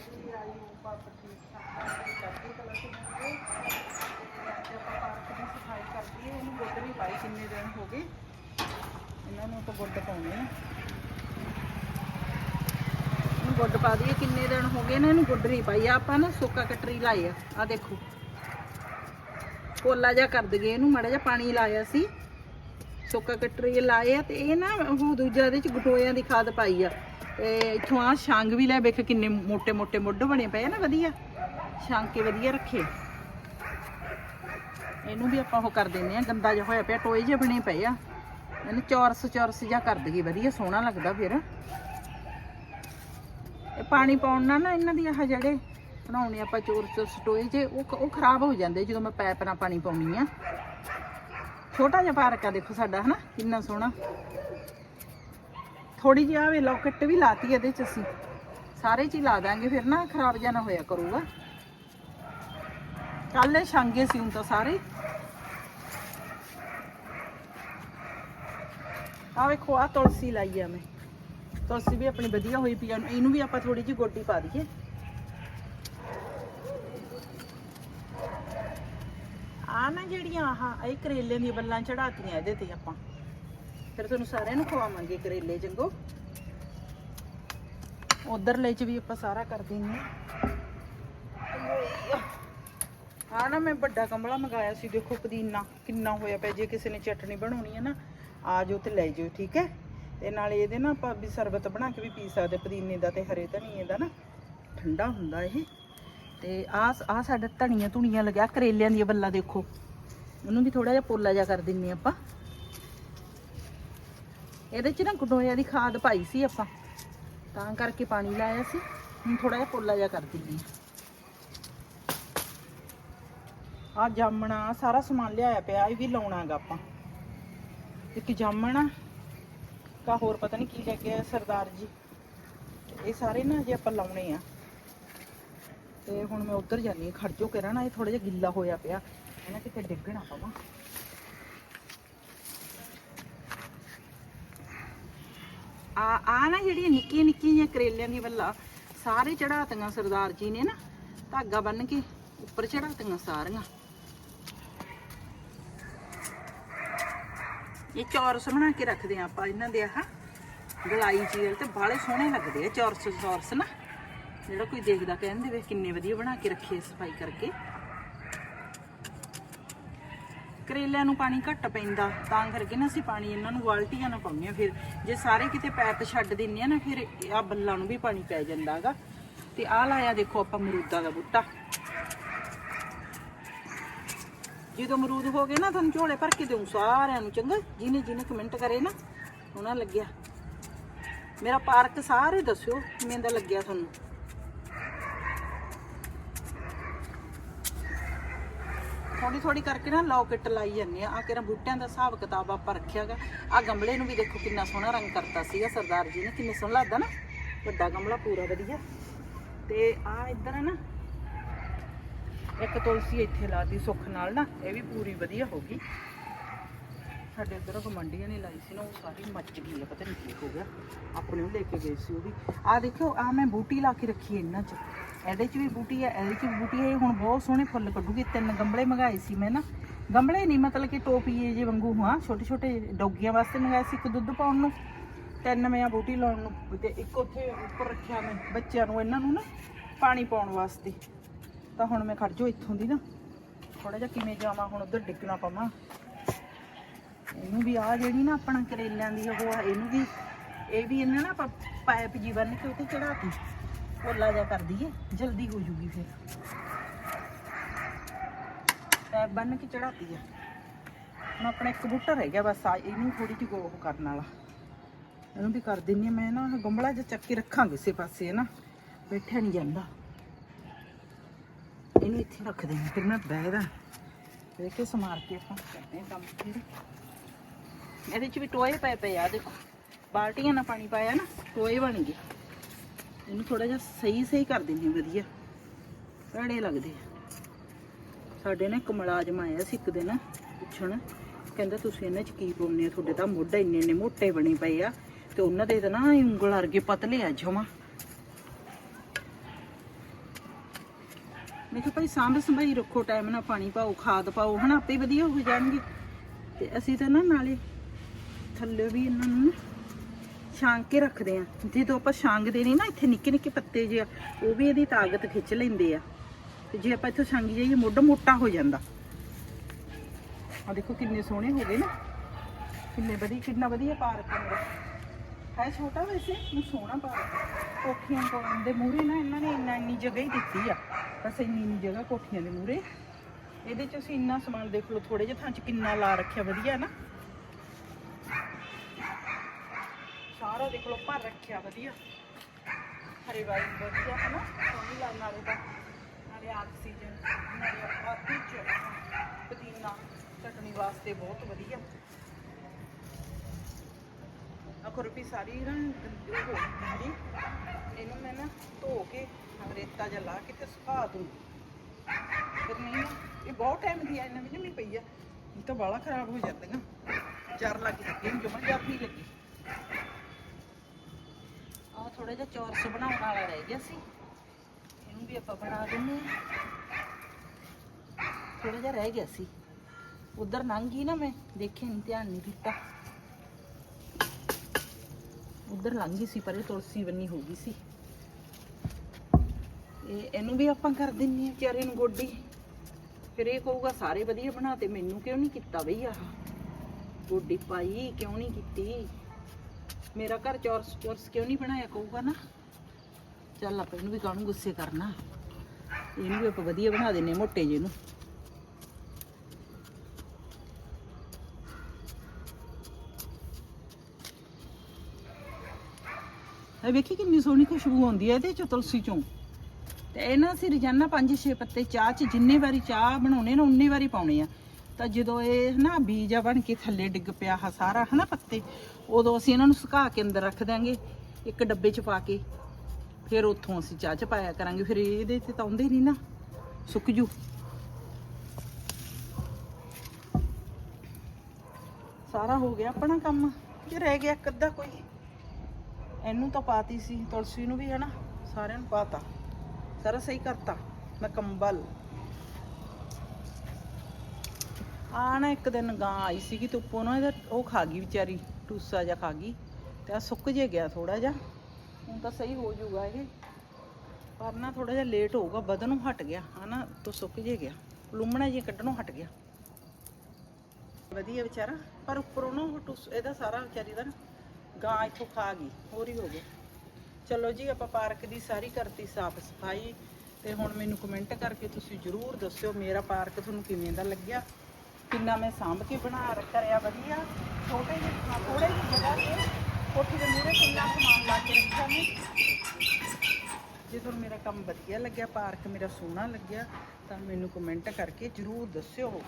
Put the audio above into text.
ਜੀ ਆਈ ਉਪਾ ਪਤੀ ਕਲਾ ਚ ਅੱਜ ਆਪਾਂ ਪਾਰਕ ਦੀ ਸਫ਼ਾਈ ਕਰਦੀ ਹੈ ਇਹਨੂੰ ਗੁੱਡ ਨਹੀਂ ਪਾਈ ਕਿੰਨੇ ਦਿਨ ਹੋ ਗਏ ਇਹਨਾਂ ਨੂੰ ਆਪਾਂ ਗੁੱਡ ਪਾਉਣੇ ਆ ਇਹਨੂੰ ਗੁੱਡ ਪਾ ਦਈਏ ਕਿੰਨੇ ਦਿਨ ਹੋ ਗਏ ਨੇ ਇਹਨੂੰ ਗੁੱਡ ਨਹੀਂ ਪਾਈ ਆਪਾਂ ਨਾ ਸੁੱਕਾ ਕਟਰੀ ਲਾਏ ਆ ਆ ਦੇਖੋ ਕੋਲਾ ਜਿਹਾ ਕਰ ਦਈਏ ਇਹਨੂੰ ਮਾੜਾ ਜਿਹਾ ਪਾਣੀ ਲਾਇਆ ਸੀ ਸੁੱਕਾ ਕਟਰੀ ਲਾਏ ਆ ਤੇ ਇਹ ਨਾ ਉਹ ਦੂਜਾ ਇਹਦੇ ਚ ਗਟੋਇਆਂ ਦੀ ਖਾਦ ਪਾਈ ਆ ਤੇ ਇੱਥੋਂ ਆ ਸ਼ੰਗ ਵੀ ਲੈ ਵੇਖ ਕਿੰਨੇ ਮੋٹے ਮੋٹے ਮੁੱਢ ਬਣੇ ਪਏ ਨਾ, ਵਧੀਆ। ਸ਼ੰਗ ਕੇ ਵਧੀਆ ਰੱਖੇ। ਇਹਨੂੰ ਵੀ ਆਪਾਂ ਉਹ ਕਰ ਦਿੰਨੇ ਆ, ਗੰਦਾ ਜਿਹਾ ਹੋਇਆ ਪਿਆ, ਟੋਏ ਜਿਹੇ ਬਣੇ ਪਏ ਆ। ਇਹਨੂੰ ਚੌਰਸ ਚੌਰਸ ਜਿਹਾ ਕਰ ਦਈਏ, ਵਧੀਆ ਸੋਹਣਾ ਲੱਗਦਾ ਫਿਰ। ਇਹ ਪਾਣੀ ਪਾਉਣ ਨਾਲ ਨਾ ਇਹਨਾਂ ਦੀ ਆਹ ਜਿਹੜੇ ਬਣਾਉਣੇ ਆਪਾਂ ਚੌਰਸ ਸਟੋਏ ਜੇ, ਉਹ ਉਹ ਖਰਾਬ ਹੋ ਜਾਂਦੇ ਜਦੋਂ ਮੈਂ ਪੈਪ ਨਾਲ ਪਾਣੀ ਪਾਉਣੀ ਆ। ਛੋਟਾ ਜਿਹਾ ਪਾਰਕ ਆ ਦੇਖੋ ਸਾਡਾ, ਹਨਾ? ਕਿੰਨਾ ਸੋਹਣਾ। ਥੋੜੀ ਜਿਹੀ ਆਵੇ ਲੋਕਟ ਵੀ ਲਾਤੀ ਇਹਦੇ ਚ ਅਸੀਂ। ਸਾਰੇ ਚ ਹੀ ਲਾ ਦਾਂਗੇ, ਫਿਰ ਨਾ ਖਰਾਬ ਜਿਹਾ ਨਾ ਹੋਇਆ ਕਰੂਗਾ। ਕੱਲ ਛਾਂਗੇ ਸੀ ਹੁਣ ਤਾਂ ਸਾਰੇ। ਆ ਵੇਖੋ ਆ ਤੁਲਸੀ ਲਾਈ ਆ ਮੈਂ। ਤੁਲਸੀ ਵੀ ਆਪਣੀ ਵਧੀਆ ਹੋਈ ਪਈ ਆ, ਇਹਨੂੰ ਵੀ ਆਪਾਂ ਥੋੜੀ ਜਿਹੀ ਗੋਡੀ ਪਾ ਦਈਏ। ਆ ਨਾ ਜਿਹੜੀਆਂ ਆਹ, ਇਹ ਕਰੇਲੇ ਦੀਆਂ ਬੱਲਾਂ ਚੜਾਤੀਆਂ ਇਹਦੇ ਤੇ ਆਪਾਂ। ਫਿਰ ਤੁਹਾਨੂੰ ਸਾਰਿਆਂ ਨੂੰ ਖਵਾਵਾਂਗੇ ਕਰੇਲੇ ਜੰਗੋ। ਉਧਰਲੇ ਚ ਵੀ ਆਪਾਂ ਸਾਰਾ ਕਰ ਦਿੰਨੇ ਆ ਨਾ ਮੈਂ ਵੱਡਾ ਕੰਬਲਾ ਮੰਗਾਇਆ ਸੀ, ਦੇਖੋ ਪੁਦੀਨਾ ਕਿੰਨਾ ਹੋਇਆ ਪਿਆ, ਜੇ ਕਿਸੇ ਨੇ ਚਟਣੀ ਬਣਾਉਣੀ ਹੈ ਨਾ, ਆ ਜਾਓ ਤੇ ਲੈ ਜਾਓ, ਠੀਕ ਹੈ? ਤੇ ਨਾਲ ਇਹਦੇ ਨਾ ਆਪਾਂ ਵੀ ਸਰਬਤ ਬਣਾ ਕੇ ਵੀ ਪੀ ਸਕਦੇ ਪੁਦੀਨੇ ਦਾ ਤੇ ਹਰੇ ਧਨੀਏ ਦਾ ਨਾ, ਠੰਡਾ ਹੁੰਦਾ ਇਹ। ਤੇ ਆ ਆ ਸਾਡਾ ਧਨੀਆ ਧੁਣੀਆਂ ਲੱਗਿਆ ਕਰੇਲਿਆਂ ਦੀਆਂ ਬੱਲਾਂ, ਦੇਖੋ। ਉਹਨੂੰ ਵੀ ਥੋੜਾ ਜਿਹਾ ਪੋਲਾ ਜਿਹਾ ਕਰ ਦਿੰਨੇ ਆਪਾਂ। ਇਹਦੇ ਚ ਨਾ ਗਡੋਇਆ ਦੀ ਖਾਦ ਪਾਈ ਸੀ ਆਪਾਂ। ਤਾਂ ਕਰਕੇ ਪਾਣੀ ਲਾਇਆ ਸੀ। ਹੁਣ ਥੋੜਾ ਜਿਹਾ ਪੋਲਾ ਜਿਹਾ ਕਰ ਦਿੰਨੀ ਆ ਜਾਮਣਾ, ਸਾਰਾ ਸਮਾਨ ਲਿਆਇਆ ਪਿਆ, ਇਹ ਵੀ ਲਾਉਣਾਗਾ ਆਪਾਂ। ਇੱਕ ਜਾਮਣਾ ਕਾ ਹੋਰ ਪਤਾ ਨਹੀਂ ਕੀ ਲੈ ਕੇ ਆਇਆ ਸਰਦਾਰ ਜੀ। ਇਹ ਸਾਰੇ ਨਾ ਜੇ ਆਪਾਂ ਲਾਉਣੇ ਆ। ਤੇ ਹੁਣ ਮੈਂ ਉੱਧਰ ਜਾਨੀ ਹਾਂ। ਖੜ ਜੋ ਕਰਾਂ ਨਾ ਇਹ ਥੋੜਾ ਜਿਹਾ ਗਿੱਲਾ ਹੋਇਆ ਪਿਆ। ਇਹਨਾਂ ਕਿਤੇ ਡਿੱਗਣਾ ਪਵਾਂ। ਆ ਆ ਨਾ ਜਿਹੜੀਆਂ ਨਿੱਕੀਆਂ ਨਿੱਕੀਆਂ ਜਿਹੀਆਂ ਕਰੇਲਿਆਂ ਦੀ ਵੱਲਾ, ਸਾਰੇ ਚੜਾਤੀਆਂ ਸਰਦਾਰ ਜੀ ਨੇ ਨਾ, ਧਾਗਾ ਬੰਨ ਕੇ ਉੱਪਰ ਚੜਾਤੀਆਂ ਸਾਰੀਆਂ। ਇਹ ਚੌਰਸ ਬਣਾ ਕੇ ਰੱਖਦੇ ਆ ਆਪਾਂ ਇਹਨਾਂ ਦੇ, ਆਹ ਗਲਾਈ ਚੀਲ ਤੇ ਬਾਲੇ ਸੋਹਣੇ ਲੱਗਦੇ ਆ ਚੌਰਸ ਚੌਰਸ ਨਾ। ਜਿਹੜਾ ਕੋਈ ਦੇਖਦਾ ਕਹਿੰਦੇ ਵੇ ਕਿੰਨੇ ਵਧੀਆ ਬਣਾ ਕੇ ਰੱਖੇ ਸਫ਼ਾਈ ਕਰਕੇ। ਕਰੇਲਿਆਂ ਨੂੰ ਪਾਣੀ ਘੱਟ ਪੈਂਦਾ, ਤਾਂ ਕਰਕੇ ਨਾ ਅਸੀਂ ਪਾਣੀ ਇਹਨਾਂ ਨੂੰ ਬਾਲਟੀਆਂ ਨਾਲ ਪਾਉਂਦੇ ਆ ਫਿਰ ਜੇ ਸਾਰੇ ਕਿਤੇ ਪੈਪ ਛੱਡ ਦਿੰਨੇ ਆ ਨਾ, ਫਿਰ ਆ ਬੱਲਾਂ ਨੂੰ ਵੀ ਪਾਣੀ ਪੈ ਜਾਂਦਾਗਾ ਤੇ ਆਹ ਲਾਇਆ ਦੇਖੋ ਆਪਾਂ ਅਮਰੂਦਾਂ ਦਾ ਬੂਟਾ। ਜਦੋਂ ਮਰੂਦ ਹੋ ਗਏ ਨਾ, ਤੁਹਾਨੂੰ ਝੋਲੇ ਭਰ ਕੇ ਦਿਉ ਸਾਰਿਆਂ ਨੂੰ, ਚੰਗਾ? ਜਿਹਨੇ ਜਿਹਨੇ ਕਮੈਂਟ ਕਰੇ ਨਾ ਉਹਨਾਂ ਲੱਗਿਆ। ਮੇਰਾ ਪਾਰਕ ਸਾਰੇ ਦੱਸਿਓ ਕਿਵੇਂ ਦਾ ਲੱਗਿਆ ਤੁਹਾਨੂੰ। ਥੋੜੀ ਥੋੜੀ ਕਰਕੇ ਨਾ ਲੌਕਟ ਲਾਈ ਜਾਂਦੇ ਆ ਆ ਕਿਹੜਾ ਬੂਟਿਆਂ ਦਾ ਹਿਸਾਬ ਕਿਤਾਬ ਆਪਾਂ ਰੱਖਿਆਗਾ ਆ ਗਮਲੇ ਨੂੰ ਵੀ ਦੇਖੋ ਕਿੰਨਾ ਸੋਹਣਾ ਰੰਗ ਕਰਤਾ ਸੀਗਾ ਸਰਦਾਰ ਜੀ ਨੇ। ਕਿੰਨੇ ਸੋਹਣਾ ਲੱਗਦਾ ਨਾ। ਵੱਡਾ ਗਮਲਾ ਪੂਰਾ ਵਧੀਆ। ਤੇ ਆ ਇੱਧਰ ਹੈ ਨਾ। ਇੱਕ ਤੁਲਸੀ ਇੱਥੇ ਲਾਤੀ ਸੁੱਖ ਨਾਲ ਨਾ। ਇਹ ਵੀ ਪੂਰੀ ਵਧੀਆ ਹੋ ਗਈ। ਸਾਡੇ ਇੱਧਰ ਗਮੰਡੀਆਂ ਨੇ ਲਾਈ ਸੀ ਨਾ, ਉਹ ਸਾਰੀ ਮੱਚ ਗਈ ਆ, ਪਤਾ ਨਹੀਂ ਕੀ ਹੋ ਗਿਆ। ਆਪਣੇ ਉਹ ਲੈ ਕੇ ਗਏ ਸੀ ਉਹ ਵੀ। ਆ ਦੇਖੋ ਆ ਮੈਂ ਬੂਟੀ ਲਾ ਕੇ ਰੱਖੀ ਹੈ ਇਹਨਾਂ 'ਚ। ਇਹਦੇ 'ਚ ਵੀ ਬੂਟੀ ਹੈ ਇਹਦੇ 'ਚ ਵੀ ਬੂਟੀ ਹੈ ਹੁਣ ਬਹੁਤ ਸੋਹਣੇ ਫੁੱਲ ਕੱਢੂਗੀ। ਤਿੰਨ ਗਮਲੇ ਮੰਗਾਏ ਸੀ ਮੈਂ ਨਾ। ਗਮਲੇ ਨਹੀਂ ਮਤਲਬ ਕਿ ਟੋਪੀਏ ਜੇ ਵਾਂਗੂ ਹਾਂ ਛੋਟੇ ਛੋਟੇ ਡੌਗੀਆਂ ਵਾਸਤੇ ਮੰਗਾਏ ਸੀ ਇੱਕ ਦੁੱਧ ਪਾਉਣ ਨੂੰ। ਤਿੰਨ ਮੈਂ ਆ ਬੂਟੀ ਲਾਉਣ ਨੂੰ ਤੇ ਇੱਕ ਉੱਥੇ ਉੱਪਰ ਰੱਖਿਆ ਮੈਂ ਬੱਚਿਆਂ ਨੂੰ, ਇਹਨਾਂ ਨੂੰ ਨਾ, ਪਾਣੀ ਪਾਉਣ ਵਾਸਤੇ। ਤਾਂ ਹੁਣ ਮੈਂ ਖੜ ਜੋ ਇੱਥੋਂ ਦੀ ਨਾ। ਥੋੜਾ ਜਿਹਾ ਕਿਵੇਂ ਜਾਵਾਂ, ਹੁਣ ਉਧਰ ਡਿੱਗਣਾ ਪਵਾਂ। ਇਹਨੂੰ ਵੀ ਆ ਜਿਹੜੀ ਨਾ ਆਪਣਾ ਕਰੇਲਿਆਂ ਦੀ ਉਹ ਆ, ਇਹਨੂੰ ਵੀ, ਇਹ ਵੀ ਇਹਨਾਂ ਨਾ ਆਪਾਂ ਪਾਈਪ ਜੀ ਬੰਨ ਕੇ ਉੱਤੇ ਚੜਾਤੀ ਪੋਲਾ ਜਿਹਾ ਕਰ ਦਈਏ, ਜਲਦੀ ਹੋ ਜੂਗੀ ਫਿਰ। ਪਾਈਪ ਬੰਨ ਕੇ ਚੜਾਤੀ ਆ। ਹੁਣ ਆਪਣਾ ਇੱਕ ਬੂਟਾ ਰਹਿ ਗਿਆ ਬਸ, ਆ ਇਹਨੂੰ ਥੋੜੀ ਜਿਹੀ ਗੋਹ ਕਰਨ ਵਾਲਾ। ਇਹਨੂੰ ਵੀ ਕਰ ਦਿੰਨੀ ਆ, ਮੈਂ ਨਾ ਆਹ ਗਮਲਾ ਜਿਹਾ ਚੱਕ ਕੇ ਰੱਖਾਂਗੇ ਇਸੇ ਪਾਸੇ ਨਾ? ਬੈਠਿਆ ਨਹੀਂ ਜਾਂਦਾ। ਇਹਨੂੰ ਇੱਥੇ ਰੱਖ ਦੇਣਾ ਫਿਰ ਮੈਂ ਬਹਿਦਾ ਦੇਖ ਕੇ ਸਮਾਰ ਕੇ ਆਪਾਂ ਕਰਦੇ ਹਾਂ ਕੰਮ ਫਿਰ। ਇਹਦੇ ਚ ਵੀ ਟੋਏ ਪਏ ਪਏ ਆ, ਦੇਖੋ। ਬਾਲਟੀਆਂ ਨਾਲ ਪਾਣੀ ਪਾਇਆ ਨਾ, ਟੋਏ ਬਣ ਗਏ। ਇਹਨੂੰ ਥੋੜਾ ਜਿਹਾ ਸਹੀ ਸਹੀ ਕਰ ਦਿੰਦੇ ਵਧੀਆ। ਭੈੜੇ ਲੱਗਦੇ ਸਾਡੇ ਨੇ ਇੱਕ ਮੁਲਾਜ਼ਮ ਸੀ ਇੱਕ ਦਿਨ, ਪੁੱਛਣ। ਕਹਿੰਦਾ, ਤੁਸੀਂ ਇਹਨਾਂ ਚ ਕੀ ਪਾਉਂਦੇ ਆ ਤੁਹਾਡੇ ਤਾਂ ਮੋਢੇ ਇੰਨੇ ਇੰਨੇ ਮੋਟੇ ਬਣੇ ਪਏ ਆ। ਤੇ ਉਹਨਾਂ ਦੇ ਤਾਂ ਨਾ ਉਂਗਲ ਵਰਗੇ ਪਤਲੇ ਆ, ਜਮਾ। ਮੈਂ ਕਿਹਾ, ਭਾਈ, ਸਾਂਭ ਸੰਭਾਈ ਰੱਖੋ, ਟਾਈਮ ਨਾਲ ਪਾਣੀ ਪਾਓ, ਖਾਦ ਪਾਓ, ਹਨਾ, ਆਪੇ ਵਧੀਆ ਹੋ ਜਾਣਗੇ। ਤੇ ਅਸੀਂ ਤਾਂ ਨਾ ਨਾਲੇ ਥੱਲੇ ਵੀ ਇਹਨਾਂ ਨੂੰ ਛਾਂਗ ਕੇ ਰੱਖਦੇ ਆ। ਜਦੋਂ ਆਪਾਂ ਛਾਂਗਦੇ ਨਹੀਂ ਨਾ, ਇੱਥੇ ਨਿੱਕੇ ਨਿੱਕੇ ਪੱਤੇ ਜਿਹੇ ਆ, ਉਹ ਵੀ ਇਹਦੀ ਤਾਕਤ ਖਿੱਚ ਲੈਂਦੇ ਆ। ਤੇ ਜੇ ਆਪਾਂ ਇੱਥੋਂ ਛਾਂਗੀ ਜਾਈਏ, ਮੋਢਾ ਮੋਟਾ ਹੋ ਜਾਂਦਾ। ਆ ਦੇਖੋ ਕਿੰਨੇ ਸੋਹਣੇ ਹੋ ਗਏ ਨਾ। ਕਿੰਨੇ ਵਧੀਆ, ਕਿੰਨਾ ਵਧੀਆ ਪਾਰਕ ਹੈ ਮੇਰਾ। ਹੈ ਛੋਟਾ ਵੈਸੇ ਨੂੰ ਸੋਹਣਾ ਪਾਰਕ ਕੋਠੀਆਂ ਪਾਉਣ ਦੇ ਮੂਹਰੇ ਨਾ, ਇਹਨਾਂ ਨੇ ਇੰਨਾ ਇੰਨੀ ਜਗ੍ਹਾ ਹੀ ਦਿੱਤੀ ਆ। ਬਸ ਇੰਨੀ ਇੰਨੀ ਜਗ੍ਹਾ ਕੋਠੀਆਂ ਦੇ ਮੂਹਰੇ। ਇਹਦੇ ਚ ਅਸੀਂ ਇੰਨਾ ਸਮਾਨ ਦੇਖ ਲਓ ਥੋੜੇ ਜਿਹੇ ਥਾਂ ਚ ਕਿੰਨਾ ਲਾ ਰੱਖਿਆ, ਵਧੀਆ ਨਾ। ਸਾਰਾ ਦੇਖ ਲਓ, ਭਰ ਰੱਖਿਆ ਵਧੀਆ। ਹਰੇ ਵਾਈ ਵਧੀਆ ਹੈ ਨਾ ਸੋਹਣੀ ਲੱਗਣ ਨਾਲੇ ਦਾ ਨਾਲੇ ਆਕਸੀਜਨ, ਨਾਲੇ ਆਦੀ ਚ, ਪੁਦੀਨਾ ਚਟਣੀ ਵਾਸਤੇ ਬਹੁਤ ਵਧੀਆ। ਆ ਸਾਰੀ ਨਾ ਗੰਦੀ ਹੋ ਗਈ ਇਹਨੂੰ ਮੈਂ ਨਾ ਧੋ ਕੇ ਰੇਤਾ ਜਿਹਾ ਲਾ ਕੇ ਤੇ ਸੁਕਾ ਦੂੰ। ਫਿਰ ਨਹੀਂ ਇਹ ਬਹੁਤ ਟਾਈਮ ਦੀ ਆ ਇਹਨਾਂ ਵਿੱਚ ਪਈ ਆ। ਇਹ ਤਾਂ ਬਾਲਾ ਖਰਾਬ ਹੋ ਜਾਂਦੀਆਂ। ਜਰ ਲੱਗ ਜਾਂਦੀ ਇਹਨੂੰ ਜਰ ਨਹੀਂ ਲੱਗੀ ਆ ਥੋੜਾ ਜਿਹਾ ਚੌਰਸ ਬਣਾਉਣ ਵਾਲਾ ਰਹਿ ਗਿਆ ਸੀ। ਇਹਨੂੰ ਵੀ ਆਪਾਂ ਬਣਾ ਦਿੰਨੇ ਥੋੜਾ ਜਿਹਾ ਰਹਿ ਗਿਆ ਸੀ। ਉਧਰ ਲੰਘ ਗਈ ਨਾ ਮੈਂ, ਦੇਖਿਆ ਨਹੀਂ ਧਿਆਨ ਨਹੀਂ ਦਿੱਤਾ। ਉਧਰ ਲੰਘ ਸੀ, ਪਰ ਇਹ ਤੁਲਸੀ ਬੰਨੀ ਹੋ ਗਈ ਸੀ। ਇਹ, ਇਹਨੂੰ ਵੀ ਆਪਾਂ ਕਰ ਦਿੰਨੇ ਆ ਵਿਚਾਰੇ ਨੂੰ ਗੋਡੀ। ਫਿਰ ਇਹ ਕਹੂਗਾ, ਸਾਰੇ ਵਧੀਆ ਬਣਾ ਤੇ ਮੈਨੂੰ ਕਿਉਂ ਨਹੀਂ ਕੀਤਾ ਬਈ ਆਹ? ਗੋਡੀ ਪਾਈ, ਕਿਉਂ ਨਹੀਂ ਕੀਤੀ? ਮੇਰਾ ਘਰ ਚੌਰਸ ਚੌਰਸ ਕਿਉਂ ਨਹੀਂ ਬਣਾਇਆ ਕਹੂਗਾ ਨਾ? ਚੱਲ ਆਪਾਂ ਇਹਨੂੰ ਵੀ ਕਾਹਨੂੰ ਗੁੱਸੇ ਕਰਨਾ? ਇਹਨੂੰ ਵੀ ਆਪਾਂ ਵਧੀਆ ਬਣਾ ਦਿੰਨੇ ਮੋਟੇ ਜਿਹੇ ਨੂੰ। ਇਹ ਵੇਖੀ ਕਿੰਨੀ ਸੋਹਣੀ ਖੁਸ਼ਬੂ ਆਉਂਦੀ ਹੈ ਇਹਦੇ ਚੋਂ, ਤੁਲਸੀ ਚੋਂ। ਤੇ ਇਹ ਨਾ ਅਸੀਂ ਰੋਜ਼ਾਨਾ ਪੰਜ ਛੇ ਪੱਤੇ ਚਾਹ ਚ, ਜਿੰਨੇ ਵਾਰੀ ਚਾਹ ਬਣਾਉਣੇ ਨਾ ਉਨੇ ਵਾਰੀ ਪਾਉਣੇ ਆ। ਤਾਂ ਜਦੋਂ ਇਹ ਨਾ ਬੀਜ ਆ ਬਣ ਕੇ ਥੱਲੇ ਡਿੱਗ ਪਿਆ ਆ ਸਾਰਾ ਹਨਾ ਪੱਤੇ, ਉਦੋਂ ਅਸੀਂ ਇਹਨਾਂ ਨੂੰ ਸੁਕਾ ਕੇ ਅੰਦਰ ਰੱਖ ਦਾਂਗੇ ਇੱਕ ਡੱਬੇ ਚ ਪਾ ਕੇ। ਫਿਰ ਉੱਥੋਂ ਅਸੀਂ ਚਾਹ ਚ ਪਾਇਆ ਕਰਾਂਗੇ, ਫਿਰ ਇਹਦੇ ਤੇ ਤਾਂ ਆਉਂਦੇ ਨਹੀਂ ਨਾ, ਸੁੱਕ ਜੂ। ਸਾਰਾ ਹੋ ਗਿਆ ਆਪਣਾ ਕੰਮ, ਜੇ ਰਹਿ ਗਿਆ ਇੱਕ ਅੱਧਾ ਕੋਈ। ਇਹਨੂੰ ਤਾਂ ਪਾਤੀ ਸੀ, ਤੁਲਸੀ ਨੂੰ ਵੀ ਹਨਾ, ਸਾਰਿਆਂ ਨੂੰ ਪਾਤਾ। ਸਾਰਾ ਸਹੀ ਕਰਤਾ, ਮੈਂ ਕੰਬਲ। ਆ ਨਾ ਇੱਕ ਦਿਨ ਗਾਂ ਆਈ ਸੀਗੀ ਤੇ ਉੱਪਰੋਂ ਨਾ ਇਹਦਾ ਉਹ ਖਾ ਗਈ ਵਿਚਾਰੀ, ਟੂਸਾ ਜਿਹਾ ਖਾ ਗਈ ਤੇ ਆ ਸੁੱਕ ਜੇ ਗਿਆ ਥੋੜਾ ਜਿਹਾ। ਹੁਣ ਤਾਂ ਸਹੀ ਹੋ ਜਾਊਗਾ ਇਹ। ਪਰ ਨਾ ਥੋੜਾ ਜਿਹਾ ਲੇਟ ਹੋਊਗਾ, ਵਧਣੋਂ ਹਟ ਗਿਆ। ਹਨਾ ਤੋਂ ਸੁੱਕ ਜੇ ਗਿਆ। ਲੂਮਣਾ ਜੀ ਕੱਢਣੋਂ ਹਟ ਗਿਆ। ਵਧੀਆ ਵਿਚਾਰਾ। ਪਰ ਉੱਪਰੋਂ ਨਾ ਉਹ ਟੁਸ, ਇਹਦਾ ਸਾਰਾ ਵਿਚਾਰੀ ਦਾ ਗਾਂ ਇੱਥੋਂ ਖਾ ਗਈ। ਹੋਰ ਹੀ ਹੋ ਗਿਆ ਚਲੋ ਜੀ, ਆਪਾਂ ਪਾਰਕ ਦੀ ਸਾਰੀ ਕਰਤੀ ਸਾਫ਼ ਸਫ਼ਾਈ ਤੇ ਹੁਣ ਮੈਨੂੰ ਕਮੈਂਟ ਕਰਕੇ ਤੁਸੀਂ ਜਰੂਰ ਦੱਸਿਓ ਮੇਰਾ ਪਾਰਕ ਤੁਹਾਨੂੰ ਕਿਵੇਂ ਦਾ ਲੱਗਿਆ। ਕਿੰਨਾ ਮੈਂ ਸਾਂਭ ਕੇ ਬਣਾ ਕਰਿਆ ਵਧੀਆ। ਛੋਟੇ ਜਿਹੇ ਥੋੜੇ ਜਿਹੀ ਜਗ੍ਹਾ ਤੇ ਕੋਠੀ ਦੇ ਮੂਹਰੇ ਕਿੰਨਾ ਸਮਾਨ ਲਾ ਕੇ ਰੱਖਿਆ ਮੈਂ। ਜੇ ਤੁਹਾਨੂੰ ਮੇਰਾ ਕੰਮ ਵਧੀਆ ਲੱਗਿਆ, ਪਾਰਕ ਮੇਰਾ ਸੋਹਣਾ ਲੱਗਿਆ, ਤਾਂ ਮੈਨੂੰ ਕਮੈਂਟ ਕਰਕੇ ਜਰੂਰ ਦੱਸਿਓ।